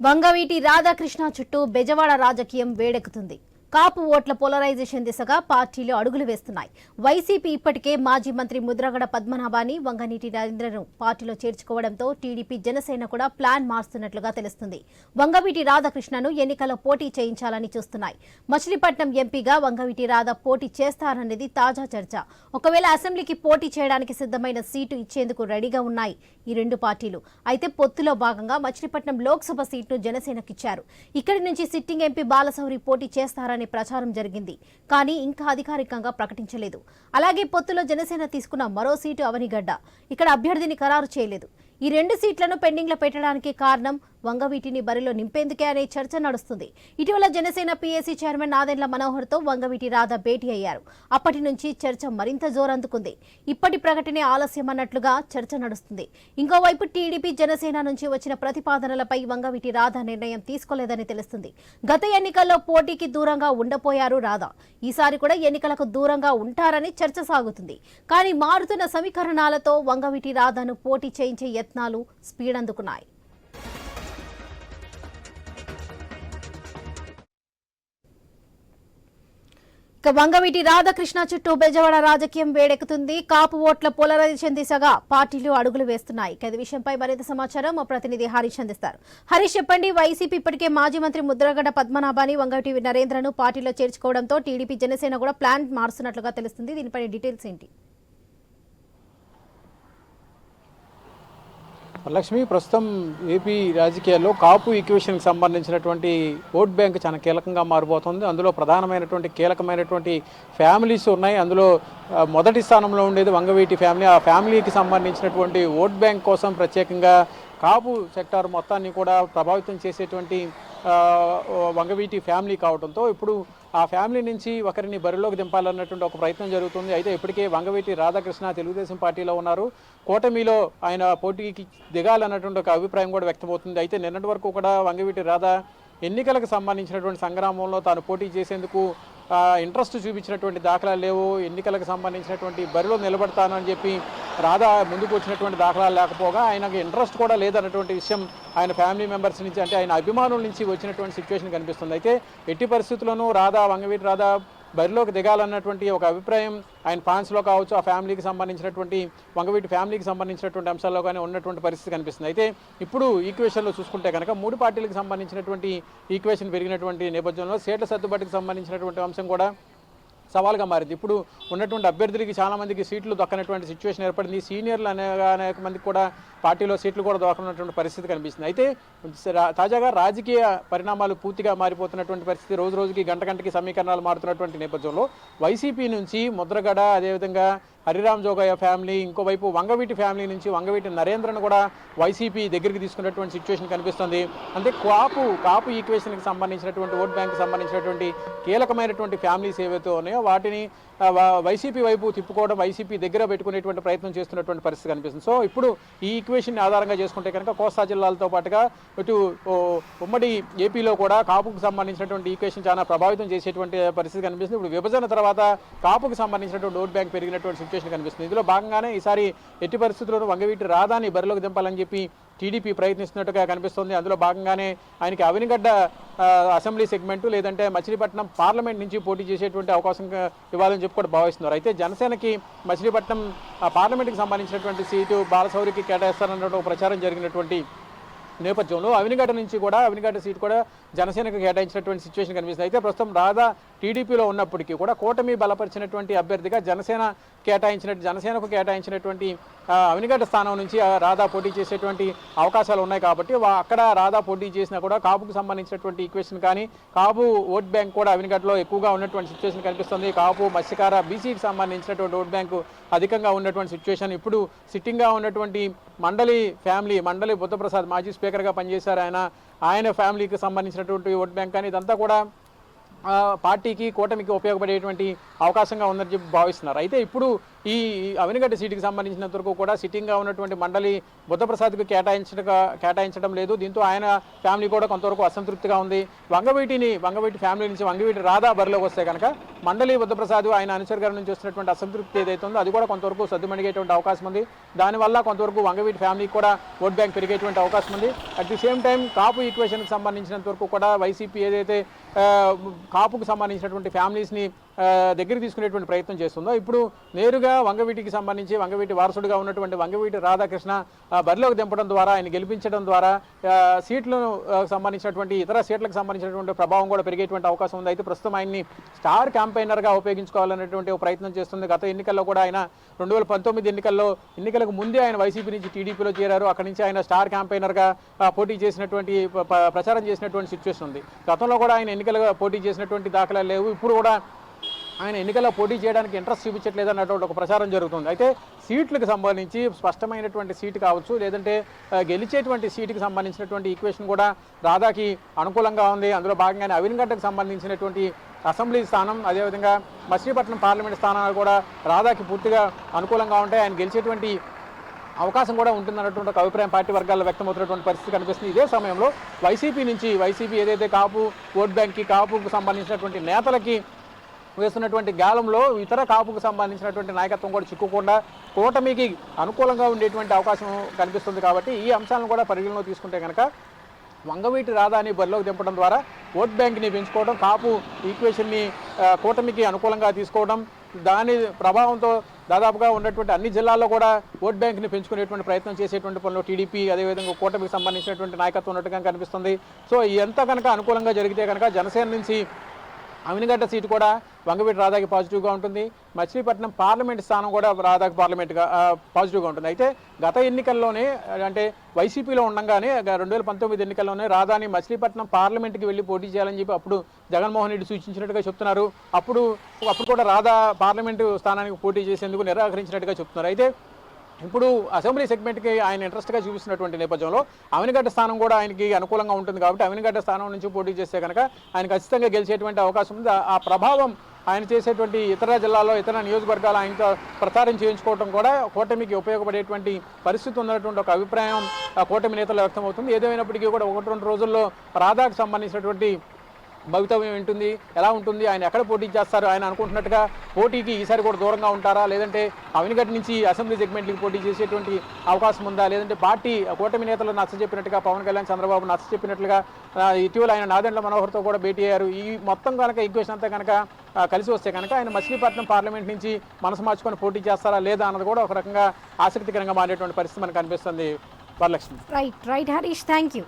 వంగవీటి రాధాకృష్ణ చుట్టూ బెజవాడ రాజకీయం వేడెక్కుతుంది. కాపు ఓట్ల పోలరైజేషన్ దిశగా పార్టీలు అడుగులు వేస్తున్నాయి. వైసీపీ ఇప్పటికే మాజీ మంత్రి ముద్రగడ పద్మనాభాన్ని వంగనీటి నరేంద్రను పార్టీలో చేర్చుకోవడంతో టీడీపీ జనసేన కూడా ప్లాన్ మారుస్తున్నట్లుగా తెలుస్తుంది. వంగవీటి రాధాకృష్ణను ఎన్నికల్లో పోటీ చేయించాలని చూస్తున్నాయి. మచిలీపట్నం ఎంపీగా వంగవీటి రాధ పోటీ చేస్తారనేది తాజా చర్చ. ఒకవేళ అసెంబ్లీకి పోటీ చేయడానికి సిద్ధమైన సీటు ఇచ్చేందుకు రెడీగా ఉన్నాయి ఈ రెండు పార్టీలు. అయితే పొత్తులో భాగంగా మచిలీపట్నం లోక్సభ సీట్ను జనసేనకిచ్చారు. ఇక్కడి నుంచి సిట్టింగ్ ఎంపీ బాలశౌరి పోటీ చేస్తారని ప్రచారం జరిగింది. కానీ ఇంకా అధికారికంగా ప్రకటించలేదు. అలాగే పొత్తులో జనసేన తీసుకున్న మరో సీటు అవనిగడ్డ. ఇక్కడ అభ్యర్థిని ఖరారు చేయలేదు. ఈ రెండు సీట్లను పెండింగ్లో పెట్టడానికి కారణం వంగవీటిని బరిలో నింపేందుకే అనే చర్చ నడుస్తుంది. ఇటీవల జనసేన పీఏసీ చైర్మన్ నాదెండ్ల మనోహర్తో వంగవీటి రాధ భేటీ అయ్యారు. అప్పటి నుంచి చర్చ మరింత జోరందుకుంది ఇప్పటి ప్రకటనే ఆలస్యమన్నట్లుగా చర్చ నడుస్తుంది. ఇంకోవైపు టీడీపీ జనసేన నుంచి వచ్చిన ప్రతిపాదనలపై వంగవీటి రాధ నిర్ణయం తీసుకోలేదని తెలుస్తుంది. గత ఎన్నికల్లో పోటీకి దూరంగా ఉండపోయారు రాధ. ఈసారి కూడా ఎన్నికలకు దూరంగా ఉంటారని చర్చ సాగుతుంది. కానీ మారుతున్న సమీకరణాలతో వంగవీటి రాధను పోటీ చేయించే యత్నాలు స్పీడ్ అందుకున్నాయి. ఇక వంగవీటి రాధాకృష్ణ చుట్టూ బెజవాడ రాజకీయం వేడెక్కుతుంది. కాపు ఓట్ల పోలరైజేషన్ దిశగా పార్టీలు అడుగులు వేస్తున్నాయి. ఇక ఈ విషయంపై మరింత సమాచారం మా ప్రతినిధి హరీష్ అందిస్తారు. హరీష్ చెప్పండి వైసీపీ ఇప్పటికే మాజీ మంత్రి ముద్రగడ పద్మనాభాని వంగవీటి నరేంద్రను పార్టీలో చేర్చుకోవడంతో టీడీపీ జనసేన కూడా ప్లాన్ మారుస్తున్నట్లుగా తెలుస్తుంది. దీనిపై డీటెయిల్స్ ఏంటి? లక్ష్మి ప్రస్తుతం ఏపీ రాజకీయాల్లో కాపు ఈక్వేషన్కి సంబంధించినటువంటి ఓట్ బ్యాంక్ చాలా కీలకంగా మారిపోతుంది. అందులో ప్రధానమైనటువంటి కీలకమైనటువంటి ఫ్యామిలీస్ ఉన్నాయి. అందులో మొదటి స్థానంలో ఉండేది వంగవీటి ఫ్యామిలీ. ఆ ఫ్యామిలీకి సంబంధించినటువంటి ఓట్ బ్యాంక్ కోసం ప్రత్యేకంగా కాపు సెక్టార్ మొత్తాన్ని కూడా ప్రభావితం చేసేటువంటి వంగవీటి ఫ్యామిలీ కావడంతో ఇప్పుడు ఆ ఫ్యామిలీ నుంచి ఒకరిని బరిలోకి దింపాలన్నటువంటి ఒక ప్రయత్నం జరుగుతుంది. అయితే ఇప్పటికే వంగవీటి రాధాకృష్ణ తెలుగుదేశం పార్టీలో ఉన్నారు. కూటమిలో ఆయన పోటీకి దిగాలన్నటువంటి ఒక అభిప్రాయం కూడా వ్యక్తమవుతుంది. అయితే నిన్నటి వరకు కూడా వంగవీటి రాధా ఎన్నికలకు సంబంధించినటువంటి సంగ్రామంలో తాను పోటీ చేసేందుకు ఇంట్రెస్ట్ చూపించినటువంటి దాఖలాలు లేవు ఎన్నికలకు సంబంధించినటువంటి బరిలో నిలబడతానని చెప్పి రాధా ముందుకు వచ్చినటువంటి దాఖలాలు లేకపోగా ఆయనకు ఇంట్రెస్ట్ కూడా లేదన్నటువంటి విషయం ఆయన ఫ్యామిలీ మెంబర్స్ నుంచి అంటే ఆయన అభిమానుల నుంచి వచ్చినటువంటి సిచ్యువేషన్ కనిపిస్తుంది. అయితే ఎట్టి పరిస్థితుల్లోనూ రాధా వంగవీటి రాధా బరిలోకి దిగాలన్నటువంటి ఒక అభిప్రాయం ఆయన ఫ్యాన్స్లో కావచ్చు ఆ ఫ్యామిలీకి సంబంధించినటువంటి వంగవీటి ఫ్యామిలీకి సంబంధించినటువంటి అంశాల్లో కానీ ఉన్నటువంటి పరిస్థితి కనిపిస్తుంది. అయితే ఇప్పుడు ఈక్వేషన్లో చూసుకుంటే కనుక మూడు పార్టీలకు సంబంధించినటువంటి ఈక్వేషన్ పెరిగినటువంటి నేపథ్యంలో సీట్ల సర్దుబాటుకి సంబంధించినటువంటి అంశం కూడా సవాల్గా మారింది. ఇప్పుడు ఉన్నటువంటి అభ్యర్థులకి చాలామందికి సీట్లు దక్కనటువంటి సిచ్యువేషన్ ఏర్పడింది. సీనియర్లు అనేక అనేక మందికి కూడా పార్టీలో సీట్లు కూడా దొరకనటువంటి పరిస్థితి కనిపిస్తుంది. అయితే తాజాగా రాజకీయ పరిణామాలు పూర్తిగా మారిపోతున్నటువంటి పరిస్థితి రోజు రోజుకి గంట గంటకి సమీకరణాలు మారుతున్నటువంటి నేపథ్యంలో వైసీపీ నుంచి ముద్రగడ అదేవిధంగా హరిరామ్ జోగయ్య ఫ్యామిలీ ఇంకోవైపు వంగవీటి ఫ్యామిలీ నుంచి వంగవీటి నరేంద్రను కూడా వైసీపీ దగ్గరికి తీసుకున్నటువంటి సిచ్యువేషన్ కనిపిస్తుంది. అంటే కాపు కాపు ఈక్వేషన్కి సంబంధించినటువంటి ఓట్ బ్యాంక్ సంబంధించినటువంటి కీలకమైనటువంటి ఫ్యామిలీస్ ఏవైతే ఉన్నాయో వాటిని వైసీపీ వైపు తిప్పుకోవడం వైసీపీ దగ్గర పెట్టుకునేటువంటి ప్రయత్నం చేస్తున్నటువంటి పరిస్థితి కనిపిస్తుంది. సో ఇప్పుడు ఈ ఈక్వేషన్ ఆధారంగా చేసుకుంటే కనుక కోస్తా జిల్లాలతో పాటుగా ఇటు ఉమ్మడి ఏపీలో కూడా కాపుకు సంబంధించినటువంటి ఈక్వేషన్ చాలా ప్రభావితం చేసేటువంటి పరిస్థితి కనిపిస్తుంది. ఇప్పుడు విభజన తర్వాత కాపుకు సంబంధించినటువంటి ఓట్ బ్యాంక్ పెరిగినటువంటి సిచ్యువేషన్ కనిపిస్తుంది. ఇందులో భాగంగానే ఈసారి ఎట్టి పరిస్థితుల్లోనూ వంగవీటి రాధాని బరిలోకి దింపాలని చెప్పి టీడీపీ ప్రయత్నిస్తున్నట్టుగా కనిపిస్తుంది. అందులో భాగంగానే ఆయనకి అవినిగడ్డ అసెంబ్లీ సెగ్మెంటు లేదంటే మచిలీపట్నం పార్లమెంట్ నుంచి పోటీ చేసేటువంటి అవకాశం ఇవ్వాలని చెప్పి కూడా భావిస్తున్నారు. అయితే జనసేనకి మచిలీపట్నం పార్లమెంటుకి పార్లమెంట్కి సంబంధించినటువంటి సీటు బాలసౌరికి కేటాయిస్తారన్నటువంటి ప్రచారం జరిగినటువంటి నేపథ్యంలో అవినిగడ్డ నుంచి కూడా అవినిగడ్డ సీట్ కూడా జనసేనకు కేటాయించినటువంటి సిచ్యువేషన్ కనిపిస్తుంది. అయితే ప్రస్తుతం రాధా టీడీపీలో ఉన్నప్పటికీ కూడా కూటమి బలపరిచినటువంటి అభ్యర్థిగా జనసేన కేటాయించిన జనసేనకు కేటాయించినటువంటి అవినిగడ్డ స్థానం నుంచి రాధా పోటీ చేసేటువంటి అవకాశాలు ఉన్నాయి కాబట్టి అక్కడ రాధా పోటీ చేసినా కూడా కాపుకు సంబంధించినటువంటి ఈక్వేషన్ కానీ కాపు ఓట్ బ్యాంక్ కూడా అవినిగడ్డలో ఎక్కువగా ఉన్నటువంటి సిచ్యువేషన్ కనిపిస్తుంది. కాపు మత్స్యకార బీసీకి సంబంధించినటువంటి ఓట్ బ్యాంకు అధికంగా ఉన్నటువంటి సిచ్యువేషన్ ఇప్పుడు సిట్టింగ్గా ఉన్నటువంటి మండలి ఫ్యామిలీ మండలి బుద్ధప్రసాద్ మాజీ స్పీకర్గా పనిచేశారు ఆయన. ఆయన ఫ్యామిలీకి సంబంధించినటువంటి ఓట్ బ్యాంక్ కానీ ఇదంతా కూడా పార్టీకి కూటమికి ఉపయోగపడేటువంటి అవకాశంగా ఉందని చెప్పి భావిస్తున్నారు. అయితే ఇప్పుడు ఈ అవినగడ్డ సీటుకి సంబంధించినంత వరకు కూడా సిట్టింగ్గా ఉన్నటువంటి మండలి బుద్ధప్రసాద్కు కేటాయించడం కేటాయించడం లేదు. దీంతో ఆయన ఫ్యామిలీ కూడా కొంతవరకు అసంతృప్తిగా ఉంది. వంగవీటిని వంగవీటి ఫ్యామిలీ నుంచి వంగవీటి రాధా బరిలోకి వస్తే కనుక మండలి బుద్ధప్రసాద్ ఆయన అనుచరుగారి నుంచి వస్తున్నటువంటి అసంతృప్తి ఏదైతుందో అది కూడా కొంతవరకు సద్దుమణిగేటువంటి అవకాశం ఉంది. దానివల్ల కొంతవరకు వంగవీటి ఫ్యామిలీకి కూడా ఓట్ బ్యాంక్ పెరిగేటువంటి అవకాశం ఉంది. At the same time Kapu ఈక్వేషన్కి సంబంధించినంత వరకు కూడా వైసీపీ ఏదైతే కాపుకు సంబంధించినటువంటి ఫ్యామిలీస్ని దగ్గరికి తీసుకునేటువంటి ప్రయత్నం చేస్తుందో. ఇప్పుడు నేరుగా వంగవీటికి సంబంధించి వంగవీటి వారసుడిగా ఉన్నటువంటి వంగవీటి రాధాకృష్ణ బరిలోకి దింపడం ద్వారా ఆయన గెలిపించడం ద్వారా సీట్లను సంబంధించినటువంటి ఇతర సీట్లకు సంబంధించినటువంటి ప్రభావం కూడా పెరిగేటువంటి అవకాశం ఉంది. అయితే ప్రస్తుతం ఆయన్ని స్టార్ క్యాంపెయినర్గా ఉపయోగించుకోవాలనేటువంటి ప్రయత్నం చేస్తుంది. గత ఎన్నికల్లో కూడా ఆయన రెండు వేల పంతొమ్మిది ఎన్నికల్లో ఎన్నికలకు ముందే ఆయన వైసీపీ నుంచి టీడీపీలో చేరారు. అక్కడి నుంచి ఆయన స్టార్ క్యాంపెయినర్గా పోటీ చేసినటువంటి ప్రచారం చేసినటువంటి సిచ్యువేషన్ ఉంది. గతంలో కూడా ఆయన ఎన్నికలుగా పోటీ చేసినటువంటి దాఖలాలు లేవు. ఇప్పుడు కూడా ఆయన ఎన్నికల్లో పోటీ చేయడానికి ఇంట్రెస్ట్ చూపించట్లేదు అన్నటువంటి ఒక ప్రచారం జరుగుతుంది. అయితే సీట్లకు సంబంధించి స్పష్టమైనటువంటి సీటు కావచ్చు లేదంటే గెలిచేటువంటి సీటుకి సంబంధించినటువంటి ఈక్వేషన్ కూడా రాధాకి అనుకూలంగా ఉంది. అందులో భాగంగానే అవినగడ్డకు సంబంధించినటువంటి అసెంబ్లీ స్థానం అదేవిధంగా మచిలీపట్నం పార్లమెంట్ స్థానాలు కూడా రాధాకి పూర్తిగా అనుకూలంగా ఉంటాయి. ఆయన గెలిచేటువంటి అవకాశం కూడా ఉంటుందన్నటువంటి ఒక అభిప్రాయం పార్టీ వర్గాల్లో వ్యక్తమవుతున్నటువంటి పరిస్థితి కనిపిస్తుంది. ఇదే సమయంలో వైసీపీ నుంచి వైసీపీ ఏదైతే కాపు ఓట్ బ్యాంక్కి కాపుకు సంబంధించినటువంటి నేతలకి వేస్తున్నటువంటి గాలంలో ఇతర కాపుకు సంబంధించినటువంటి నాయకత్వం కూడా చిక్కుకుండా కూటమికి అనుకూలంగా ఉండేటువంటి అవకాశం కనిపిస్తుంది కాబట్టి ఈ అంశాలను కూడా పరిగణలో తీసుకుంటే కనుక వంగవీటి రాధాని బరిలోకి దింపడం ద్వారా ఓట్ బ్యాంక్ని పెంచుకోవడం కాపు ఈక్వేషన్ని కూటమికి అనుకూలంగా తీసుకోవడం దాని ప్రభావంతో దాదాపుగా ఉన్నటువంటి అన్ని జిల్లాల్లో కూడా ఓట్ బ్యాంక్ని పెంచుకునేటువంటి ప్రయత్నం చేసేటువంటి పనులు టీడీపీ అదేవిధంగా కూటమికి సంబంధించినటువంటి నాయకత్వం ఉన్నట్టుగా కనిపిస్తుంది. సో ఎంత కనుక అనుకూలంగా జరిగితే కనుక జనసేన నుంచి అవినగడ్డ సీటు కూడా వంగవీటి రాధాకి పాజిటివ్గా ఉంటుంది. మచిలీపట్నం పార్లమెంట్ స్థానం కూడా రాధాకి పార్లమెంట్గా పాజిటివ్గా ఉంటుంది. అయితే గత ఎన్నికల్లోనే అంటే వైసీపీలో ఉండగానే రెండు వేల పంతొమ్మిది ఎన్నికల్లోనే రాధాని మచిలీపట్నం పార్లమెంట్కి వెళ్ళి పోటీ చేయాలని చెప్పి అప్పుడు జగన్మోహన్ రెడ్డి సూచించినట్టుగా చెప్తున్నారు. అప్పుడు అప్పుడు కూడా రాధా పార్లమెంటు స్థానానికి పోటీ చేసేందుకు నిరాకరించినట్టుగా చెప్తున్నారు. అయితే ఇప్పుడు అసెంబ్లీ సెగ్మెంట్కి ఆయన ఇంట్రెస్ట్గా చూపిస్తున్నటువంటి నేపథ్యంలో అవినగడ్డ స్థానం కూడా ఆయనకి అనుకూలంగా ఉంటుంది కాబట్టి అవినగడ్డ స్థానం నుంచి పోటీ చేస్తే కనుక ఆయన ఖచ్చితంగా గెలిచేటువంటి అవకాశం ఉంది. ఆ- ప్రభావం ఆయన చేసేటువంటి ఇతర జిల్లాలో ఇతర నియోజకవర్గాలు ఆయనతో ప్రచారం చేయించుకోవడం కూడా కూటమికి ఉపయోగపడేటువంటి పరిస్థితి ఉన్నటువంటి ఒక అభిప్రాయం ఆ కూటమి నేతలు వ్యక్తమవుతుంది. ఏదేమైనప్పటికీ కూడా ఒకటి రెండు రోజుల్లో రాధాకు సంబంధించినటువంటి భవితవ్యం ఏంటుంది? ఎలా ఉంటుంది? ఆయన ఎక్కడ పోటీ చేస్తారు? ఆయన అనుకుంటున్నట్టుగా పోటీకి ఈసారి కూడా దూరంగా ఉంటారా? లేదంటే అవినగడ్డ నుంచి అసెంబ్లీ సెగ్మెంట్కి పోటీ చేసేటువంటి అవకాశం ఉందా? లేదంటే పార్టీ కూటమి నేతలు నచ్చ చెప్పినట్టుగా పవన్ కళ్యాణ్ చంద్రబాబు నచ్చ చెప్పినట్లుగా ఇటీవల ఆయన నాదెండ్ల మనోహర్తో కూడా భేటీ అయ్యారు. ఈ మొత్తం కనుక ఈక్వేషన్ అంతా కనుక కలిసి వస్తే కనుక ఆయన మచిలీపట్నం పార్లమెంట్ నుంచి మనసు మార్చుకొని పోటీ చేస్తారా లేదా అన్నది కూడా ఒక రకంగా ఆసక్తికరంగా మారేటువంటి పరిస్థితి మనకు కనిపిస్తుంది. Varalakshmi. Right right Harish thank you